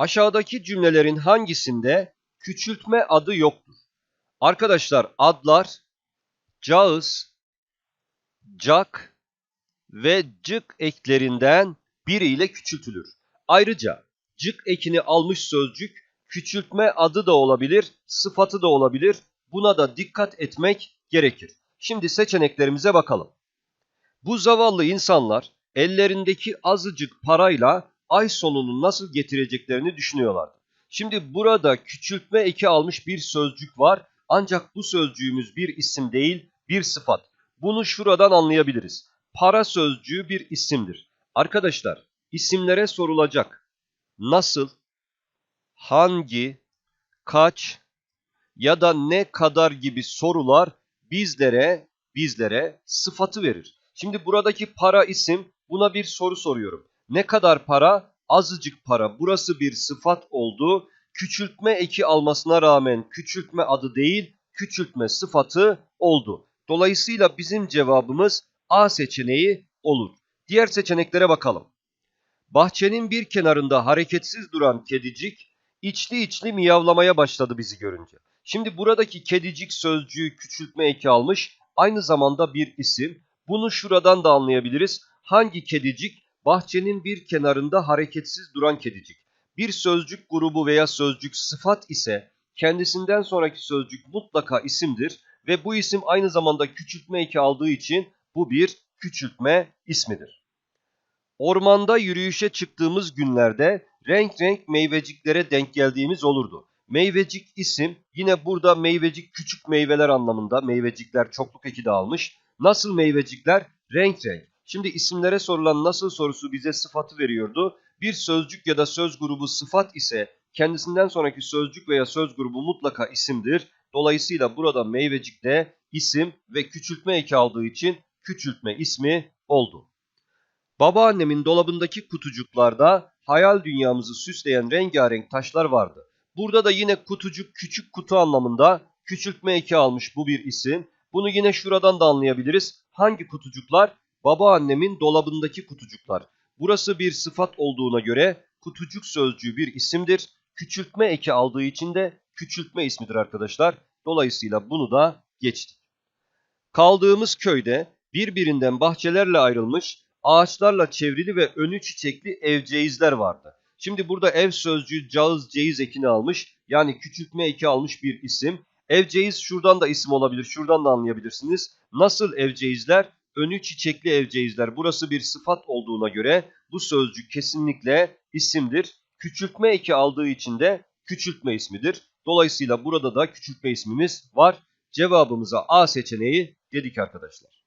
Aşağıdaki cümlelerin hangisinde küçültme adı yoktur? Arkadaşlar adlar cağız, cak ve cık eklerinden biriyle küçültülür. Ayrıca cık ekini almış sözcük küçültme adı da olabilir, sıfatı da olabilir. Buna da dikkat etmek gerekir. Şimdi seçeneklerimize bakalım. Bu zavallı insanlar ellerindeki azıcık parayla ay sonunu nasıl getireceklerini düşünüyorlardı. Şimdi burada küçültme eki almış bir sözcük var ancak bu sözcüğümüz bir isim değil bir sıfat. Bunu şuradan anlayabiliriz. Para sözcüğü bir isimdir. Arkadaşlar isimlere sorulacak. Nasıl, hangi, kaç ya da ne kadar gibi sorular bizlere bizlere sıfatı verir. Şimdi buradaki para isim buna bir soru soruyorum. Ne kadar para? Azıcık para. Burası bir sıfat oldu. Küçültme eki almasına rağmen küçültme adı değil, küçültme sıfatı oldu. Dolayısıyla bizim cevabımız A seçeneği olur. Diğer seçeneklere bakalım. Bahçenin bir kenarında hareketsiz duran kedicik içli içli miyavlamaya başladı bizi görünce. Şimdi buradaki kedicik sözcüğü küçültme eki almış, aynı zamanda bir isim. Bunu şuradan da anlayabiliriz. Hangi kedicik? Bahçenin bir kenarında hareketsiz duran kedicik. Bir sözcük grubu veya sözcük sıfat ise kendisinden sonraki sözcük mutlaka isimdir ve bu isim aynı zamanda küçültme eki aldığı için bu bir küçültme ismidir. Ormanda yürüyüşe çıktığımız günlerde renk renk meyveciklere denk geldiğimiz olurdu. Meyvecik isim yine burada meyvecik küçük meyveler anlamında meyvecikler çokluk eki de almış. Nasıl meyvecikler? Renk renk. Şimdi isimlere sorulan nasıl sorusu bize sıfatı veriyordu. Bir sözcük ya da söz grubu sıfat ise kendisinden sonraki sözcük veya söz grubu mutlaka isimdir. Dolayısıyla burada meyvecik de isim ve küçültme eki aldığı için küçültme ismi oldu. Babaannemin dolabındaki kutucuklarda hayal dünyamızı süsleyen rengarenk taşlar vardı. Burada da yine kutucuk küçük kutu anlamında küçültme eki almış bu bir isim. Bunu yine şuradan da anlayabiliriz. Hangi kutucuklar? Babaannemin dolabındaki kutucuklar. Burası bir sıfat olduğuna göre kutucuk sözcüğü bir isimdir. Küçültme eki aldığı için de küçültme ismidir arkadaşlar. Dolayısıyla bunu da geçtik. Kaldığımız köyde birbirinden bahçelerle ayrılmış, ağaçlarla çevrili ve önü çiçekli evceğizler vardı. Şimdi burada ev sözcüğü cağız ceyiz ekini almış. Yani küçültme eki almış bir isim. Evceyiz şuradan da isim olabilir. Şuradan da anlayabilirsiniz. Nasıl evceizler? Önü çiçekli evceizler. Burası bir sıfat olduğuna göre bu sözcük kesinlikle isimdir. Küçültme eki aldığı için de küçültme ismidir. Dolayısıyla burada da küçültme ismimiz var. Cevabımıza A seçeneği dedik arkadaşlar.